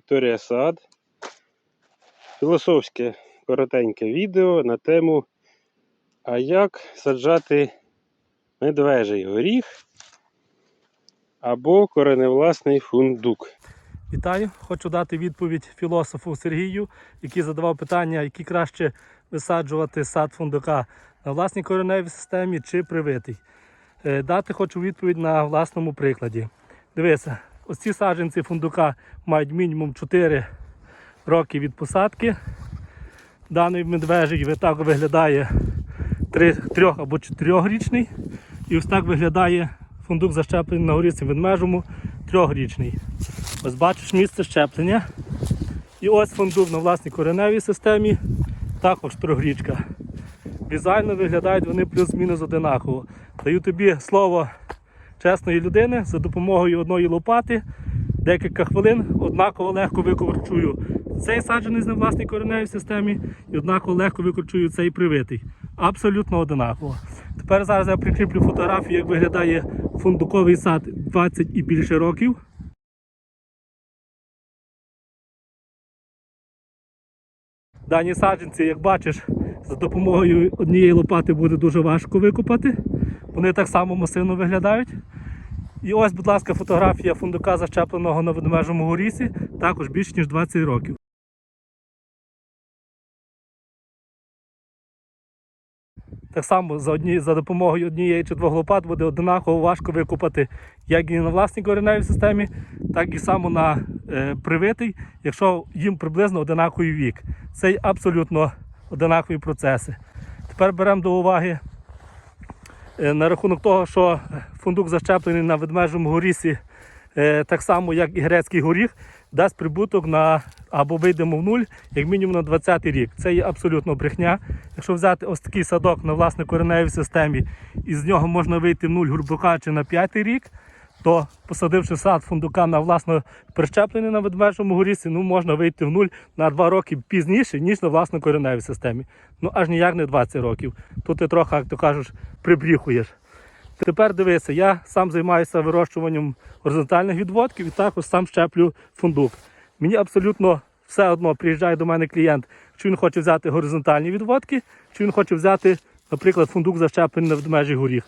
Вікторія Сад. Філософське коротеньке відео на тему А як саджати медвежий горіх або кореневласний фундук. Вітаю! Хочу дати відповідь філософу Сергію, який задавав питання, які краще висаджувати сад фундука на власній кореневій системі чи привитий. Е, Дати хочу відповідь на власному прикладі. Дивися, ось ці саджанці фундука мають мінімум 4 роки від посадки. Даний медвежий так виглядає 3, 3 або 4-річний. І ось так виглядає фундук защеплений на горіці ведмежому трьохрічний. Ось бачиш місце щеплення. І ось фундук на власній кореневій системі, також трьохрічка. Візуально виглядають вони плюс-мінус одинаково. Даю тобі слово чесної людини за допомогою одної лопати. Декілька хвилин однаково легко викорчую цей саджений на власній кореневій системі і однаково легко викорчую цей привитий. Абсолютно одинаково. Тепер зараз я прикріплю фотографію, як виглядає фундуковий сад 20 і більше років. Дані саджанці, як бачиш, за допомогою однієї лопати буде дуже важко викопати. Вони так само масивно виглядають. І ось, будь ласка, фотографія фундука защепленого на ведмежому горісі, також більше ніж 20 років. Так само за, одні, за допомогою однієї чи двох лопат буде однаково важко викопати як і на власній кореневій системі, так і само на е, привитий, якщо їм приблизно одинаковий вік. Це абсолютно одинакові процеси. Тепер беремо до уваги е, на рахунок того, що фундук защеплений на ведмежому горісі, е, так само як і грецький горіх, дасть прибуток на або вийдемо в нуль, як мінімум на 20 рік. Це є абсолютно брехня. Якщо взяти ось такий садок на власне кореневій системі, і з нього можна вийти в нуль, грубо кажучи, на 5 рік, то посадивши сад фундука на власно прищеплений на ведмежому горісі, ну можна вийти в нуль на 2 роки пізніше, ніж на власно кореневій системі. Ну аж ніяк не 20 років. Тут ти трохи, як то кажеш, прибріхуєш. Тепер дивися, я сам займаюся вирощуванням горизонтальних відводків і також сам щеплю фундук. Мені абсолютно все одно приїжджає до мене клієнт, чи він хоче взяти горизонтальні відводки, чи він хоче взяти, наприклад, фундук защеплений на ведмежий горіх.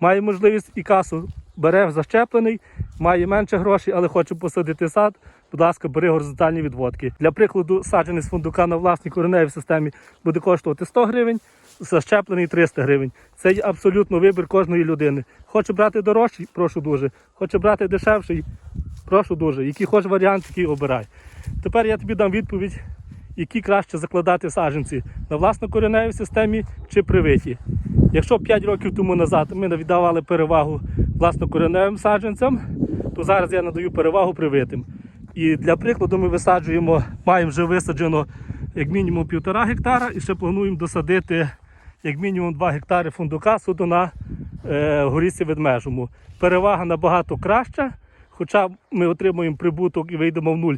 Має можливість і касу бере защеплений, має менше грошей, але хоче посадити сад. Будь ласка, бери горизонтальні відводки. Для прикладу, саджений з фундука на власній кореневій системі буде коштувати 100 гривень, защеплений 300 гривень. Це є абсолютно вибір кожної людини. Хоче брати дорожчий, прошу дуже. Хоче брати дешевший, прошу дуже. Який хочеш варіант, такий обирай. Тепер я тобі дам відповідь, які краще закладати саджанці на власнокореневій системі чи привиті. Якщо 5 років тому назад ми віддавали перевагу власнокореневим саджанцям, то зараз я надаю перевагу привитим. І для прикладу ми висаджуємо, маємо вже висаджено як мінімум півтора гектара і ще плануємо досадити як мінімум 2 гектари фундука суто на е, горісі ведмежому. Перевага набагато краща, хоча ми отримуємо прибуток і вийдемо в нуль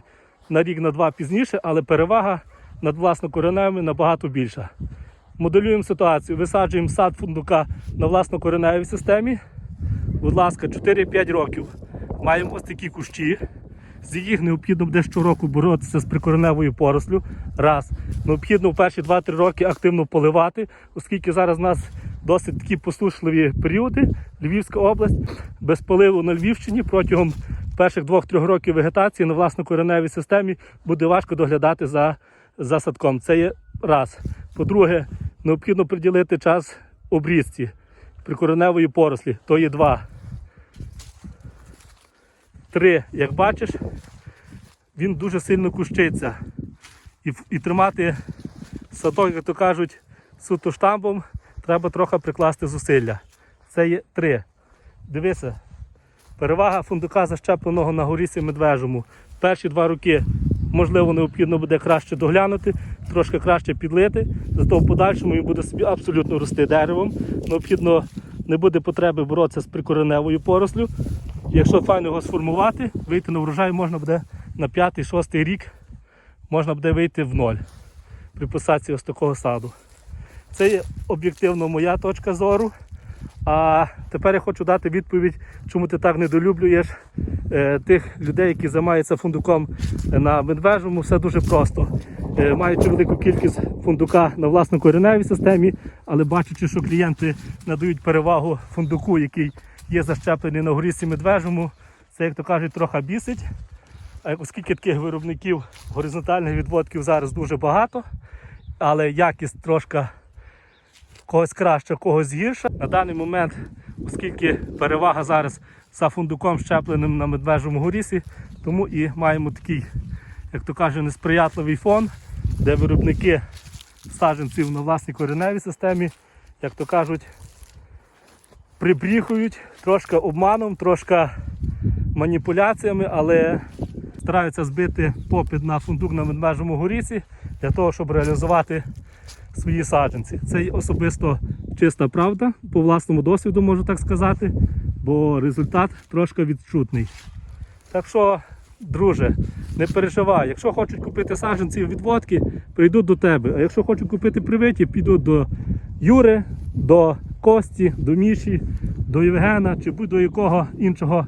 на рік на два пізніше, але перевага над власнокореневими набагато більша. Моделюємо ситуацію, висаджуємо сад фундука на власнокореневій системі. Будь ласка, 4-5 років. Маємо ось такі кущі. З їх необхідно буде щороку боротися з прикореневою порослю. Раз. Необхідно в перші 2-3 роки активно поливати, оскільки зараз у нас досить такі посушливі періоди. Львівська область без поливу на Львівщині протягом перших 2-3 років вегетації на власнокореневій системі буде важко доглядати за, за садком. Це є раз. По-друге, необхідно приділити час обрізці прикореневої порослі. То є два. Три, як бачиш, він дуже сильно кущиться. І, і тримати садок, як то кажуть, суто штампом, треба трохи прикласти зусилля. Це є три. Дивися, перевага фундука защепленого на горісі медвежому. Перші два роки, можливо, необхідно буде краще доглянути, трошки краще підлити, зато в подальшому він буде собі абсолютно рости деревом. Необхідно не буде потреби боротися з прикореневою порослю. Якщо файно його сформувати, вийти на врожай можна буде на 5-6 рік, можна буде вийти в ноль при посадці ось такого саду. Це є об'єктивно моя точка зору, А тепер я хочу дати відповідь, чому ти так недолюблюєш е, тих людей, які займаються фундуком на медвежому. Все дуже просто. Е, маючи велику кількість фундука на власнокореневій системі, але бачачи, що клієнти надають перевагу фундуку, який є защеплений на горісці медвежому, це, як то кажуть, трохи бісить. А оскільки таких виробників горизонтальних відводків зараз дуже багато, але якість трошки когось краще, когось гірша. На даний момент, оскільки перевага зараз за фундуком щепленим на медвежому горісі, тому і маємо такий, як то каже, несприятливий фон, де виробники саджанців на власній кореневій системі, як то кажуть, прибріхують трошки обманом, трошки маніпуляціями, але стараються збити попит на фундук на медвежому горісі для того, щоб реалізувати свої саджанці. Це особисто чиста правда, по власному досвіду можу так сказати, бо результат трошки відчутний. Так що, друже, не переживай, якщо хочуть купити саджанці відводки, прийдуть до тебе. А якщо хочуть купити привиті, підуть до Юри, до Кості, до Міші, до Євгена чи будь-до якого іншого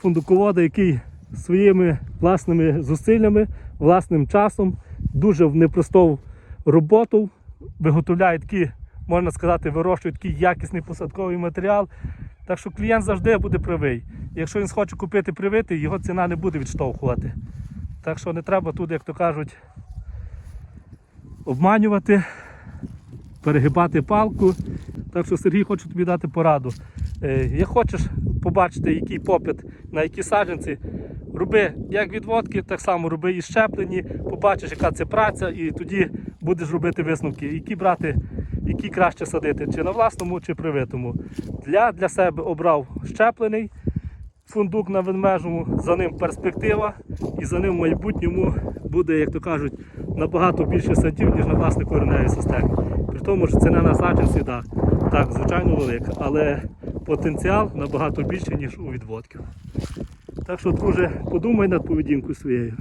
фундуковода, який своїми власними зусиллями, власним часом, дуже в непросту роботу виготовляє такі, можна сказати, вирощує такий якісний посадковий матеріал. Так що клієнт завжди буде правий. Якщо він схоче купити привитий, його ціна не буде відштовхувати. Так що не треба тут, як то кажуть, обманювати, перегибати палку. Так що Сергій хочу тобі дати пораду. Е, Як хочеш побачити, який попит на які саджанці, роби як відводки, так само роби і щеплені, побачиш, яка це праця, і тоді будеш робити висновки, які брати, які краще садити, чи на власному, чи привитому. Для, для себе обрав щеплений фундук на ведмежому, за ним перспектива, і за ним в майбутньому буде, як то кажуть, набагато більше садів, ніж на власній кореневій системі. При тому, що ціна на саджанці, так, так, звичайно, велика, але потенціал набагато більший, ніж у відводків. Так що, друже, подумай над поведінкою своєю.